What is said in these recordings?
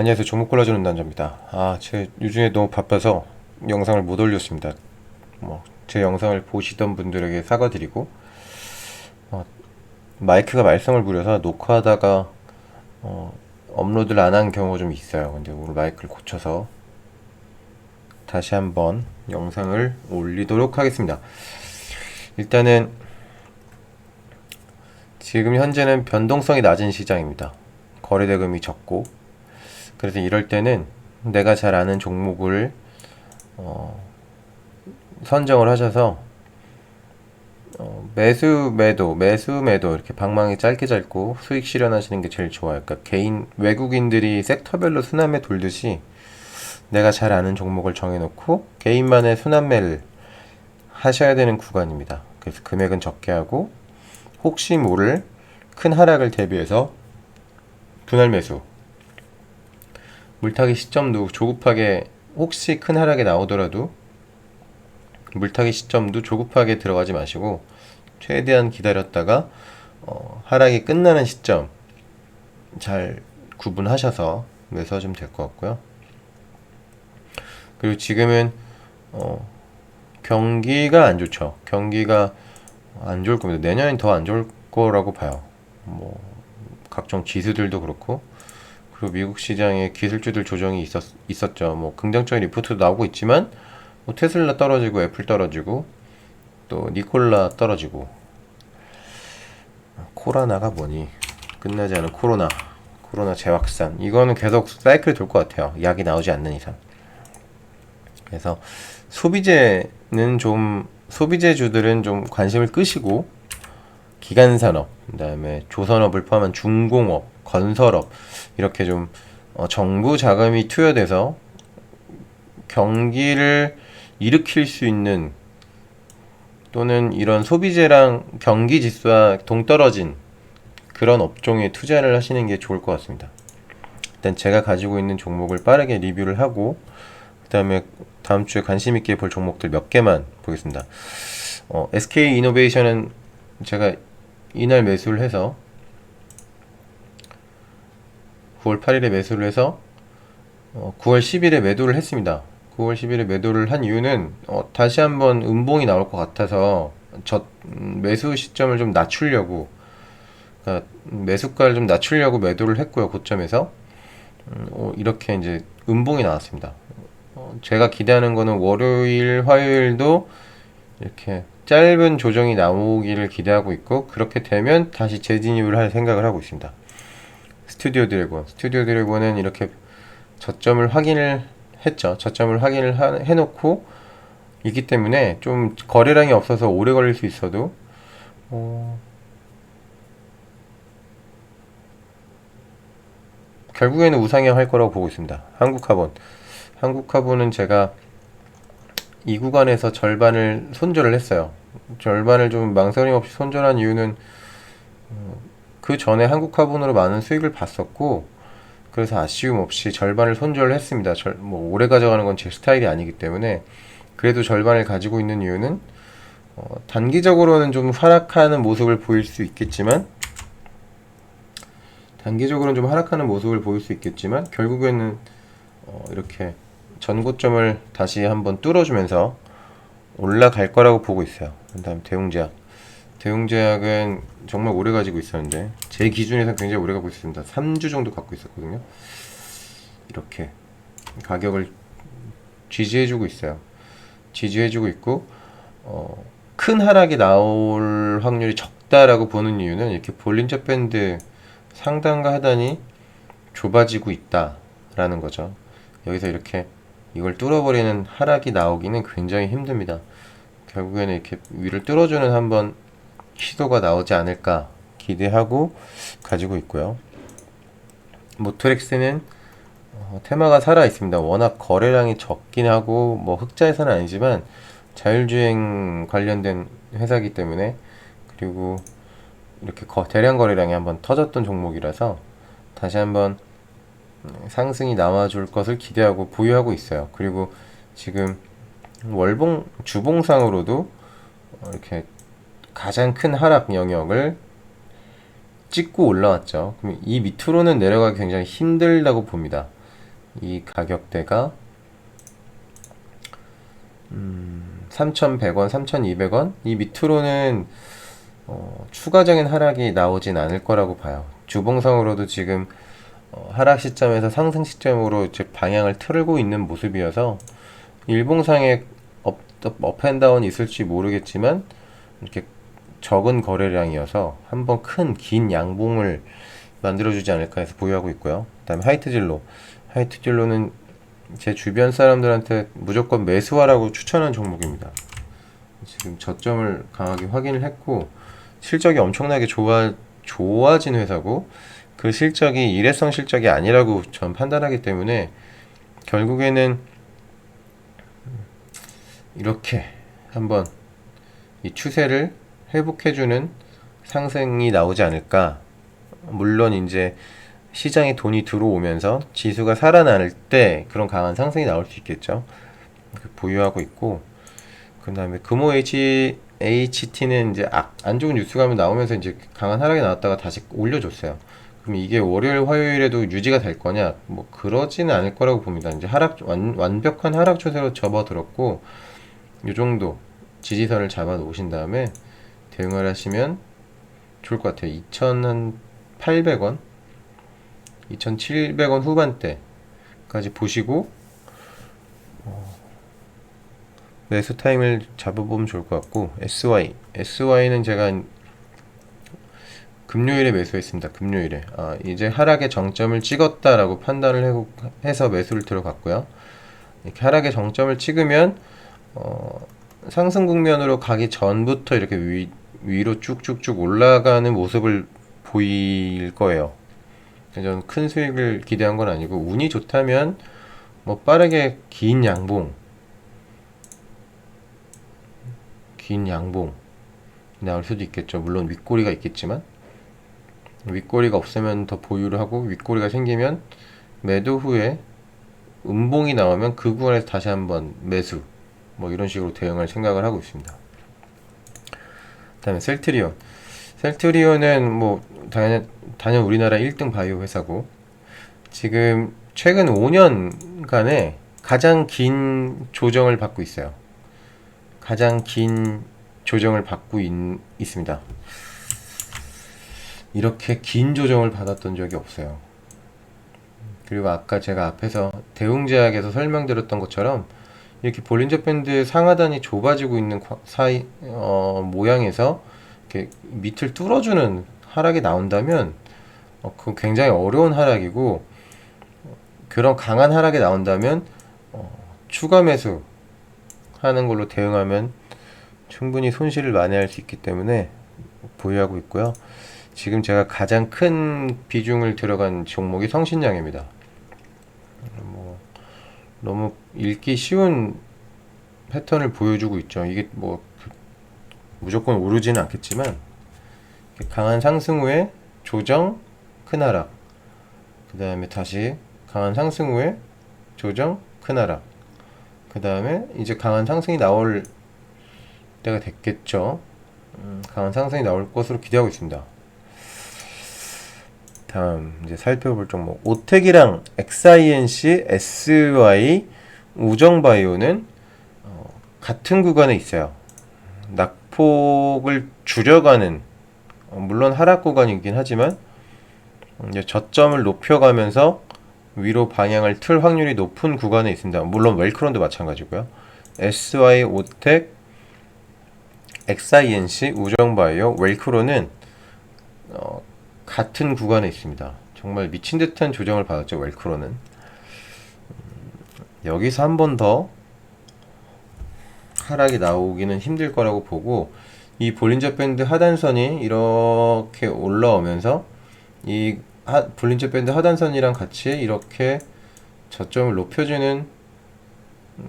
안녕하세요. 종목 골라주는 남자입니다. 아, 제 요즘에 너무 바빠서 영상을 못 올렸습니다. 뭐, 제 영상을 보시던 분들에게 사과드리고, 어, 마이크가 말썽을 부려서 녹화하다가, 어, 업로드를 안 한 경우가 좀 있어요. 근데 오늘 마이크를 고쳐서 다시 한번 영상을 올리도록 하겠습니다. 일단은, 지금 현재는 변동성이 낮은 시장입니다. 거래대금이 적고, 그래서 이럴 때는 내가 잘 아는 종목을 어, 선정을 하셔서 어, 매수 매도 매수 매도 이렇게 방망이 짧게 짧고 수익 실현하시는 게 제일 좋아요. 그러니까 개인 외국인들이 섹터별로 순환매 돌듯이 내가 잘 아는 종목을 정해놓고 개인만의 순환매를 하셔야 되는 구간입니다. 그래서 금액은 적게 하고 혹시 모를 큰 하락을 대비해서 분할 매수 물타기 시점도 조급하게 혹시 큰 하락이 나오더라도 물타기 시점도 조급하게 들어가지 마시고 최대한 기다렸다가 어, 하락이 끝나는 시점 잘 구분하셔서 매수하시면 될 것 같고요. 그리고 지금은 어, 경기가 안 좋죠. 경기가 안 좋을 겁니다. 내년엔 더 안 좋을 거라고 봐요. 뭐 각종 지수들도 그렇고 그리고 미국 시장에 기술주들 조정이 있었, 있었죠. 뭐 긍정적인 리포트도 나오고 있지만 뭐 테슬라 떨어지고 애플 떨어지고 또 니콜라 떨어지고 코로나가 뭐니 끝나지 않은 코로나 코로나 재확산 이거는 계속 사이클이 돌 것 같아요. 약이 나오지 않는 이상. 그래서 소비재는 좀 소비재주들은 좀 관심을 끄시고 기간산업, 그다음에 조선업을 포함한 중공업, 건설업 이렇게 좀 어, 정부 자금이 투여돼서 경기를 일으킬 수 있는 또는 이런 소비재랑 경기 지수와 동떨어진 그런 업종에 투자를 하시는 게 좋을 것 같습니다. 일단 제가 가지고 있는 종목을 빠르게 리뷰를 하고 그다음에 다음 주에 관심 있게 볼 종목들 몇 개만 보겠습니다. 어, SK 이노베이션은 제가 이날 매수를 해서 9월 8일에 매수를 해서 어, 9월 10일에 매도를 했습니다. 9월 10일에 매도를 한 이유는 어, 다시 한번 음봉이 나올 것 같아서 저 음, 매수 시점을 좀 낮추려고 그러니까 매수가를 좀 낮추려고 매도를 했고요 고점에서 음, 어, 이렇게 이제 음봉이 나왔습니다. 어, 제가 기대하는 거는 월요일, 화요일도 이렇게 짧은 조정이 나오기를 기대하고 있고 그렇게 되면 다시 재진입을 할 생각을 하고 있습니다. 스튜디오 드래곤, 스튜디오 드래곤은 이렇게 저점을 확인을 했죠. 저점을 확인을 하- 해놓고 있기 때문에 좀 거래량이 없어서 오래 걸릴 수 있어도 어, 결국에는 우상향 할 거라고 보고 있습니다. 한국카본, 한국카본은 제가 이 구간에서 절반을 손절을 했어요. 절반을 좀 망설임 없이 손절한 이유는 어, 그 전에 한국화분으로 많은 수익을 봤었고 그래서 아쉬움 없이 절반을 손절을 했습니다. 절, 뭐 오래 가져가는 건 제 스타일이 아니기 때문에 그래도 절반을 가지고 있는 이유는 어, 단기적으로는 좀 하락하는 모습을 보일 수 있겠지만 단기적으로는 좀 하락하는 모습을 보일 수 있겠지만 결국에는 어, 이렇게 전고점을 다시 한번 뚫어주면서 올라갈 거라고 보고 있어요. 그 다음 대웅제약. 대웅제약은 정말 오래 가지고 있었는데 제 기준에서 굉장히 오래 갖고 있습니다. 3주 정도 갖고 있었거든요. 이렇게 가격을 지지해주고 있어요. 지지해주고 있고 어, 큰 하락이 나올 확률이 적다라고 보는 이유는 이렇게 볼린저 밴드 상단과 하단이 좁아지고 있다라는 거죠. 여기서 이렇게 이걸 뚫어버리는 하락이 나오기는 굉장히 힘듭니다. 결국에는 이렇게 위를 뚫어주는 한번 시도가 나오지 않을까 기대하고 가지고 있고요. 모토렉스는 어, 테마가 살아 있습니다. 워낙 거래량이 적긴 하고 뭐 흑자 회사는 아니지만 자율주행 관련된 회사이기 때문에 그리고 이렇게 거- 대량 거래량이 한번 터졌던 종목이라서 다시 한번 상승이 남아줄 것을 기대하고 보유하고 있어요. 그리고 지금 월봉 주봉상으로도 어, 이렇게 가장 큰 하락 영역을 찍고 올라왔죠. 그럼 이 밑으로는 내려가기 굉장히 힘들다고 봅니다. 이 가격대가 음, 3,100원, 3,200원 이 밑으로는 어, 추가적인 하락이 나오진 않을 거라고 봐요. 주봉상으로도 지금 어, 하락 시점에서 상승 시점으로 이제 방향을 틀고 있는 모습이어서 일봉상에 업, 업앤다운이 있을지 모르겠지만 이렇게 적은 거래량이어서 한번 큰 긴 양봉을 만들어주지 않을까 해서 보유하고 있고요. 그다음에 하이트 진로, 하이트 진로는 제 주변 사람들한테 무조건 매수하라고 추천한 종목입니다. 지금 저점을 강하게 확인을 했고 실적이 엄청나게 좋아 좋아진 회사고 그 실적이 일회성 실적이 아니라고 전 판단하기 때문에 결국에는 이렇게 한번 이 추세를 회복해주는 상승이 나오지 않을까. 물론 이제 시장에 돈이 들어오면서 지수가 살아날 때 그런 강한 상승이 나올 수 있겠죠. 보유하고 있고 그 다음에 금호 H, HT는 이제 아, 안 좋은 뉴스가 나오면서 이제 강한 하락이 나왔다가 다시 올려줬어요. 그럼 이게 월요일, 화요일에도 유지가 될 거냐? 뭐 그러지는 않을 거라고 봅니다. 이제 하락 완, 완벽한 하락 추세로 접어들었고 이 정도 지지선을 잡아 놓으신 다음에 대응을 하시면 좋을 것 같아요. 2,800원, 2,700원 후반대까지 보시고 어, 매수 타임을 잡아보면 좋을 것 같고 SY, SY는 제가 금요일에 매수했습니다. 금요일에 아, 이제 하락의 정점을 찍었다라고 판단을 해서 매수를 들어갔고요. 이렇게 하락의 정점을 찍으면 어, 상승 국면으로 가기 전부터 이렇게 위, 위로 쭉쭉쭉 올라가는 모습을 보일 거예요. 저는 큰 수익을 기대한 건 아니고 운이 좋다면 뭐 빠르게 긴 양봉 긴 양봉 나올 수도 있겠죠. 물론 윗꼬리가 있겠지만 윗꼬리가 없으면 더 보유를 하고 윗꼬리가 생기면 매도 후에 음봉이 나오면 그 구간에서 다시 한번 매수 뭐 이런 식으로 대응할 생각을 하고 있습니다. 그다음에 셀트리온. 셀트리온은 뭐 당연 단연 우리나라 1등 바이오 회사고 지금 최근 5년간에 가장 긴 조정을 받고 있어요. 가장 긴 조정을 받고 있, 있습니다. 이렇게 긴 조정을 받았던 적이 없어요. 그리고 아까 제가 앞에서 대웅제약에서 설명드렸던 것처럼 이렇게 볼린저 밴드 상하단이 좁아지고 있는 사이 어, 모양에서 이렇게 밑을 뚫어주는 하락이 나온다면 어, 그 굉장히 어려운 하락이고 그런 강한 하락이 나온다면 어, 추가 매수 하는 걸로 대응하면 충분히 손실을 만회할 수 있기 때문에 보유하고 있고요. 지금 제가 가장 큰 비중을 들어간 종목이 성신양입니다. 뭐 너무 읽기 쉬운 패턴을 보여주고 있죠. 이게 뭐 무조건 오르지는 않겠지만 강한 상승 후에 조정 큰 하락 그 다음에 다시 강한 상승 후에 조정 큰 하락 그 다음에 이제 강한 상승이 나올 때가 됐겠죠. 음, 강한 상승이 나올 것으로 기대하고 있습니다. 다음 이제 살펴볼 종목 오텍이랑 XINC, SY, 우정바이오는 어, 같은 구간에 있어요. 낙폭을 줄여가는 어, 물론 하락 구간이긴 하지만 이제 저점을 높여가면서 위로 방향을 틀 확률이 높은 구간에 있습니다. 물론 웰크론도 마찬가지고요. SY, 오텍, XINC, 우정바이오, 웰크론은 어, 같은 구간에 있습니다. 정말 미친 듯한 조정을 받았죠. 웰크로는 음, 여기서 한 번 더 하락이 나오기는 힘들 거라고 보고 이 볼린저 밴드 하단선이 이렇게 올라오면서 이 하, 볼린저 밴드 하단선이랑 같이 이렇게 저점을 높여주는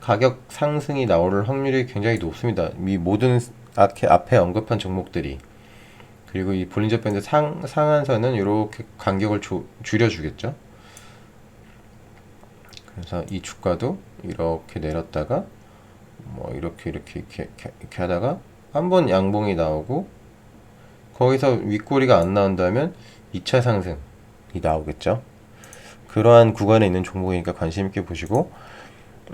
가격 상승이 나올 확률이 굉장히 높습니다. 이 모든 앞에, 앞에 언급한 종목들이 그리고 이 볼린저 밴드 상, 상한선은 이렇게 간격을 조, 줄여주겠죠. 그래서 이 주가도 이렇게 내렸다가 뭐 이렇게 이렇게 이렇게, 이렇게 하다가 한 번 양봉이 나오고 거기서 윗꼬리가 안 나온다면 2차 상승이 나오겠죠. 그러한 구간에 있는 종목이니까 관심 있게 보시고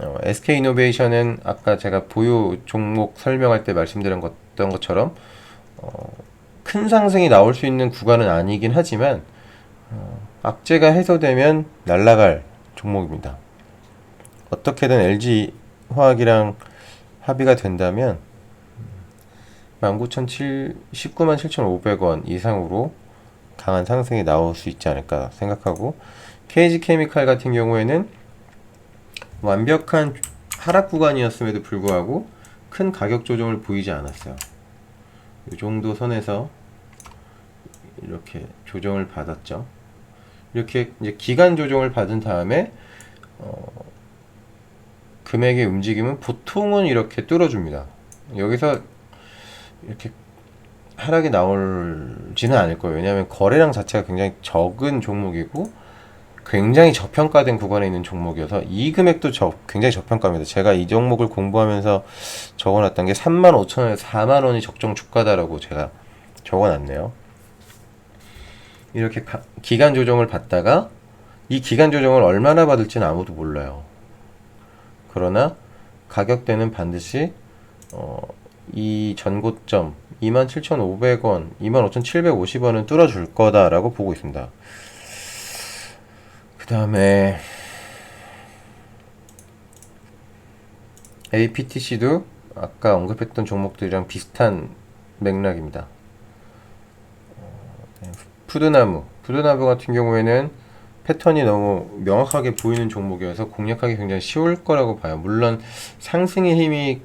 어, SK 이노베이션은 아까 제가 보유 종목 설명할 때 말씀드린 것, 던 것처럼 어, 큰 상승이 나올 수 있는 구간은 아니긴 하지만 어, 악재가 해소되면 날아갈 종목입니다. 어떻게든 LG 화학이랑 합의가 된다면 19,700, 19만 7,500원 이상으로 강한 상승이 나올 수 있지 않을까 생각하고 KG 케미칼 같은 경우에는 완벽한 하락 구간이었음에도 불구하고 큰 가격 조정을 보이지 않았어요. 이 정도 선에서 이렇게 조정을 받았죠. 이렇게 이제 기간 조정을 받은 다음에 어, 금액의 움직임은 보통은 이렇게 뚫어줍니다. 여기서 이렇게 하락이 나올지는 않을 거예요. 왜냐하면 거래량 자체가 굉장히 적은 종목이고 굉장히 저평가된 구간에 있는 종목이어서 이 금액도 저, 굉장히 저평가입니다. 제가 이 종목을 공부하면서 적어놨던 게 3만 5천 원에서 4만 원이 적정 주가다라고 제가 적어놨네요. 이렇게 가- 기간 조정을 받다가 이 기간 조정을 얼마나 받을지는 아무도 몰라요. 그러나 가격대는 반드시 어, 이 전고점 27,500원, 25,750원은 뚫어줄 거다라고 보고 있습니다. 그 다음에 APTC도 아까 언급했던 종목들이랑 비슷한 맥락입니다. 푸드나무, 푸드나무 같은 경우에는 패턴이 너무 명확하게 보이는 종목이어서 공략하기 굉장히 쉬울 거라고 봐요. 물론 상승의 힘이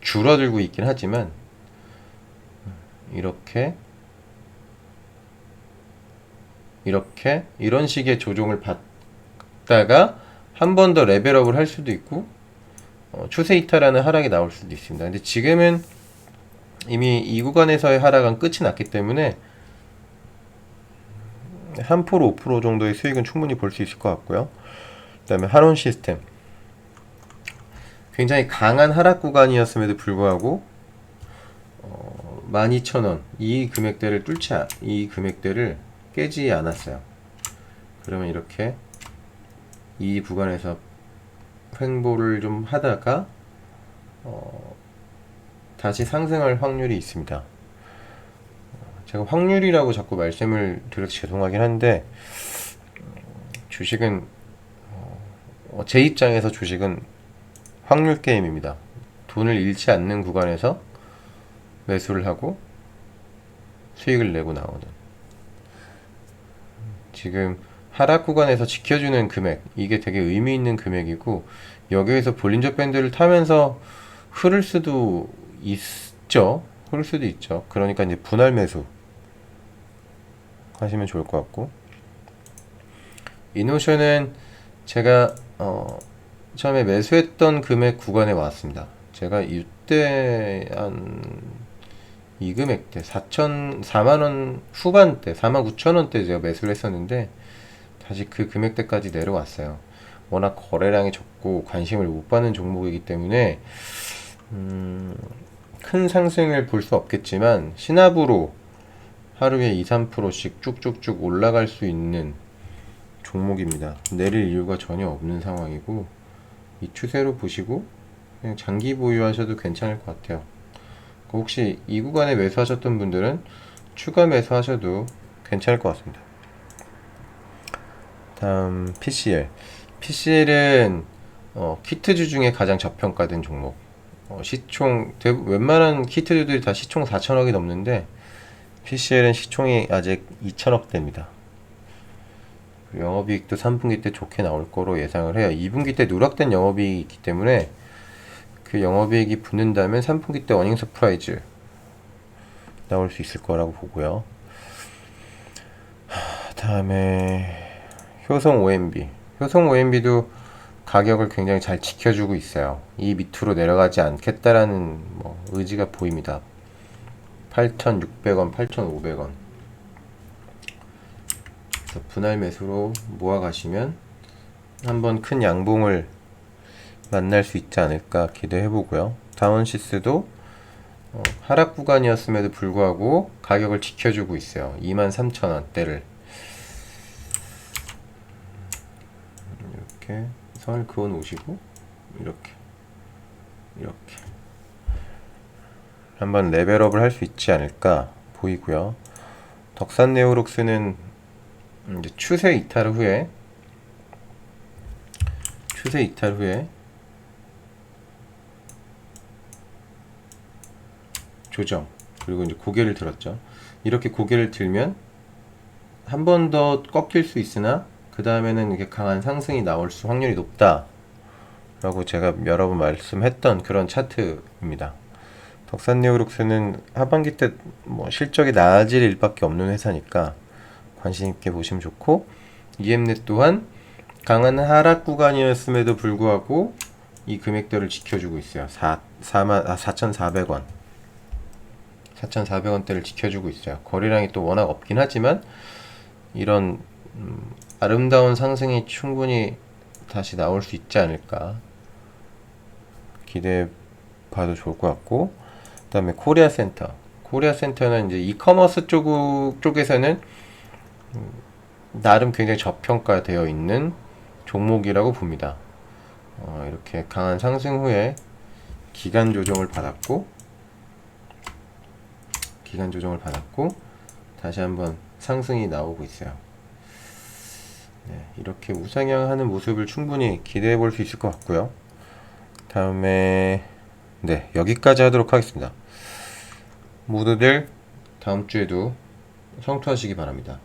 줄어들고 있긴 하지만 이렇게 이렇게 이런 식의 조정을 받다가 한 번 더 레벨업을 할 수도 있고 어, 추세 이탈하는 하락이 나올 수도 있습니다. 근데 지금은 이미 이 구간에서의 하락은 끝이 났기 때문에 3% 5% 정도의 수익은 충분히 볼 수 있을 것 같고요. 그다음에 한원 시스템 굉장히 강한 하락 구간이었음에도 불구하고 어, 12,000원 이 금액대를 뚫지 않- 이 금액대를 깨지 않았어요. 그러면 이렇게 이 구간에서 횡보를 좀 하다가 어, 다시 상승할 확률이 있습니다. 제가 확률이라고 자꾸 말씀을 드려서 죄송하긴 한데 음, 주식은 어, 제 입장에서 주식은 확률 게임입니다. 돈을 잃지 않는 구간에서 매수를 하고 수익을 내고 나오는 지금 하락 구간에서 지켜주는 금액 이게 되게 의미 있는 금액이고 여기에서 볼린저 밴드를 타면서 흐를 수도 있죠. 흐를 수도 있죠. 그러니까 이제 분할 매수 하시면 좋을 것 같고 이노션은 제가 어 처음에 매수했던 금액 구간에 왔습니다. 제가 이때 한 이 금액대 4천 4만 원 후반대 4만 9천 원대 제가 매수를 했었는데 다시 그 금액대까지 내려왔어요. 워낙 거래량이 적고 관심을 못 받는 종목이기 때문에 음, 큰 상승을 볼 수 없겠지만 신압으로 하루에 2, 3%씩 쭉쭉쭉 올라갈 수 있는 종목입니다. 내릴 이유가 전혀 없는 상황이고 이 추세로 보시고 그냥 장기 보유하셔도 괜찮을 것 같아요. 그 혹시 이 구간에 매수하셨던 분들은 추가 매수하셔도 괜찮을 것 같습니다. 다음 PCL. PCL은 어, 키트주 중에 가장 저평가된 종목. 어, 시총 대, 웬만한 키트주들이 다 시총 4천억이 넘는데 PCL은 시총이 아직 2천억대입니다. 영업이익도 3분기 때 좋게 나올 거로 예상을 해요. 2분기 때 누락된 영업이익이 있기 때문에 그 영업이익이 붙는다면 3분기 때 어닝 서프라이즈 나올 수 있을 거라고 보고요. 하, 다음에 효성 OMB. 효성 OMB도 가격을 굉장히 잘 지켜주고 있어요. 이 밑으로 내려가지 않겠다라는 뭐 의지가 보입니다. 8,600원, 8,500원. 그래서 분할 매수로 모아 가시면 한번 큰 양봉을 만날 수 있지 않을까 기대해 보고요. 다운시스도 어, 하락 구간이었음에도 불구하고 가격을 지켜주고 있어요. 23,000원대를. 이렇게 선을 그어 놓으시고 이렇게 이렇게 한번 레벨업을 할 수 있지 않을까 보이고요. 덕산 네오록스는 이제 추세 이탈 후에 추세 이탈 후에 조정 그리고 이제 고개를 들었죠. 이렇게 고개를 들면 한 번 더 꺾일 수 있으나 그 다음에는 이게 강한 상승이 나올 수 확률이 높다. 라고 제가 여러 번 말씀했던 그런 차트입니다. 덕산 네오룩스는 하반기 때 뭐 실적이 나아질 일밖에 없는 회사니까 관심 있게 보시면 좋고 EM넷 또한 강한 하락 구간이었음에도 불구하고 이 금액대를 지켜주고 있어요. 4, 4만, 아, 4,400원. 4,400원대를 지켜주고 있어요. 거래량이 또 워낙 없긴 하지만 이런 음, 아름다운 상승이 충분히 다시 나올 수 있지 않을까 기대해 봐도 좋을 것 같고 그다음에 코리아 센터 코리아 센터는 이제 이커머스 쪽 쪽에서는 음, 나름 굉장히 저평가되어 있는 종목이라고 봅니다. 어, 이렇게 강한 상승 후에 기간 조정을 받았고 기간 조정을 받았고 다시 한번 상승이 나오고 있어요. 네, 이렇게 우상향하는 모습을 충분히 기대해 볼 수 있을 것 같고요. 다음에 네 여기까지 하도록 하겠습니다. 모두들 다음 주에도 성투하시기 바랍니다.